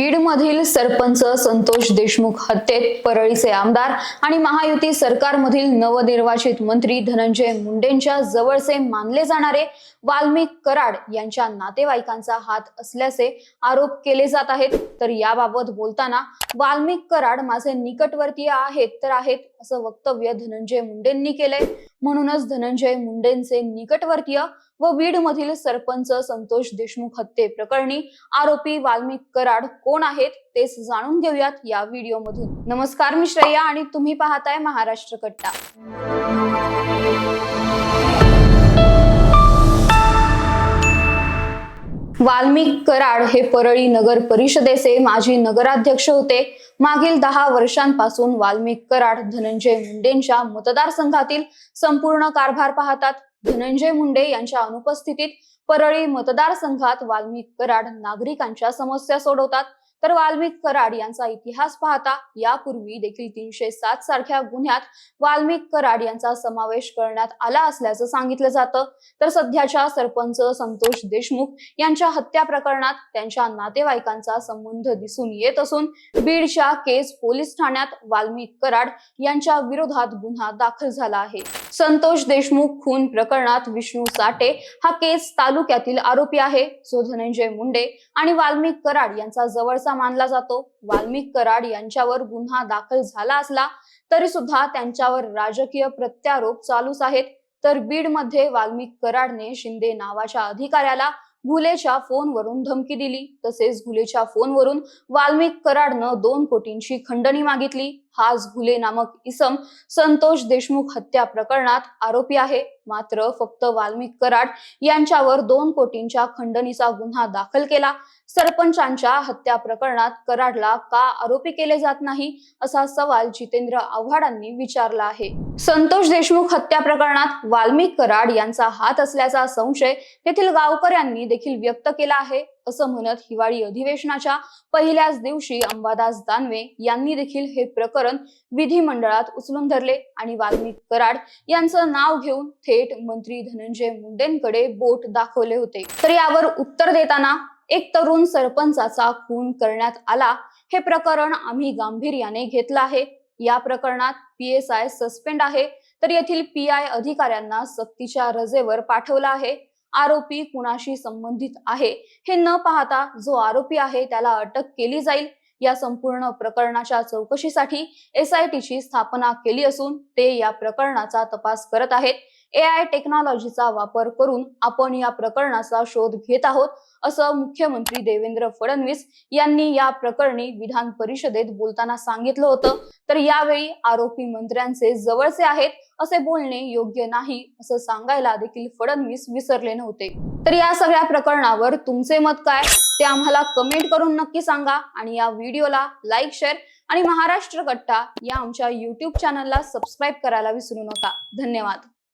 बीडमधील सरपंच संतोष देशमुख हत्येत परळीचे आमदार आणि महायुती सरकारमधील नवनिर्वाचित मंत्री धनंजय मुंडेंच्या जवळचे मानले जाणारे वाल्मिक कराड यांच्या नातेवाईकांचा हात असल्याचे आरोप केले जात आहेत. तर याबाबत बोलताना वाल्मिक कराड माझे निकटवर्तीय आहेत तर आहेत असं वक्तव्य धनंजय मुंडेंनी केलंय. म्हणूनच धनंजय मुंडेंचे निकटवर्तीय व बीडमधील सरपंच संतोष देशमुख हत्ये प्रकरणी आरोपी वाल्मिक कराड कोण आहेत तेच जाणून घेऊयात या व्हिडिओमधून. नमस्कार मी श्रेया आणि तुम्ही पाहताय महाराष्ट्र कट्टा. वाल्मिक कराड हे परळी नगर परिषदेचे माजी नगराध्यक्ष होते. मागील दहा वर्षांपासून वाल्मिक कराड धनंजय मुंडेंच्या मतदारसंघातील संपूर्ण कारभार पाहतात. धनंजय मुंडे यांच्या अनुपस्थितीत परळी मतदारसंघात वाल्मिक कराड नागरिकांच्या समस्या सोडवतात. तर वाल्मिक कराड यांचा इतिहास पाहता यापूर्वी देखील तीनशे सात सारख्या गुन्ह्यात वाल्मिक कराड यांचा समावेश करण्यात आला असल्याचं सांगितलं जातं. तर सध्याच्या सरपंच संतोष देशमुख यांच्या हत्या प्रकरणात त्यांच्या नातेवाईकांचा संबंध दिसून येत असून बीडच्या केस पोलीस ठाण्यात वाल्मिक कराड यांच्या विरोधात गुन्हा दाखल झाला आहे. संतोष देशमुख खून प्रकरणात विष्णू साठे हा केस तालुक्यातील आरोपी आहे. जो धनंजय मुंडे आणि वाल्मिक कराड यांचा जवळचा मानला जातो. वाल्मिक कराड यांच्यावर गुन्हा दाखल झाला असला तरी सुद्धा त्यांच्यावर राजकीय प्रत्यारोप चालूच आहेत. तर बीडमध्ये वाल्मिक कराडने शिंदे नावाच्या अधिकाऱ्याला घुलेच्या फोनवरून धमकी दिली. तसेच घुलेच्या फोनवरून वाल्मिक कराडनं दोन कोटींची खंडणी मागितली. हाच घुले नामक इसम संतोष देशमुख हत्या प्रकरणात आरोपी आहे. मात्र फक्त वाल्मिक कराड यांच्यावर दोन कोटींच्या खंडणीचा गुन्हा दाखल केला. सरपंचांच्या हत्या प्रकरणात कराडला का आरोपी केले जात नाही असा सवाल जितेंद्र आव्हाडांनी विचारला आहे. संतोष देशमुख हत्या प्रकरणात वाल्मिक कराड यांचा हात असल्याचा संशय तेथील गावकऱ्यांनी देखील व्यक्त केला आहे. असं म्हणत हिवाळी अधिवेशनाच्या पहिल्याच दिवशी अंबादास दानवे यांनी देखील हे प्रकरण विधिमंडळात उचलून धरले. आणि वाल्मिक कराड यांचं नाव घेऊन थेट मंत्री धनंजय मुंडेंकडे बोट दाखवले होते. तर यावर उत्तर देताना एक तरुण सरपंचाचा खून करण्यात आला. हे प्रकरण आम्ही गांभीर्याने घेतलं आहे. या प्रकरणात पीएसआय सस्पेंड आहे. तर येथील पी आय अधिकाऱ्यांना सक्तीच्या रजेवर पाठवलं आहे. आरोपी कुणाशी संबंधित आहे हे न पाहता जो आरोपी आहे त्याला अटक केली जाईल. या संपूर्ण प्रकरणाच्या चौकशीसाठी एस आय टीची स्थापना केली असून ते या प्रकरणाचा तपास करत आहेत. ए आय टेक्नॉलॉजीचा वापर करून आपण या प्रकरणाचा शोध घेत आहोत असं मुख्यमंत्री देवेंद्र फडणवीस यांनी या प्रकरणी विधान परिषदेत बोलताना सांगितलं होतं. तर यावेळी आरोपी मंत्र्यांचे जवळचे आहेत. असे बोलणे योग्य नाही असं सांगायला देखील फडणवीस विसरले नव्हते. तर या सगळ्या प्रकरणावर तुमचे मत काय? ते आम्हाला कमेंट करून नक्की सांगा आणि या व्हिडिओला लाईक शेअर आणि महाराष्ट्र कट्टा या आमच्या युट्यूब चॅनलला सबस्क्राईब करायला विसरू नका. धन्यवाद.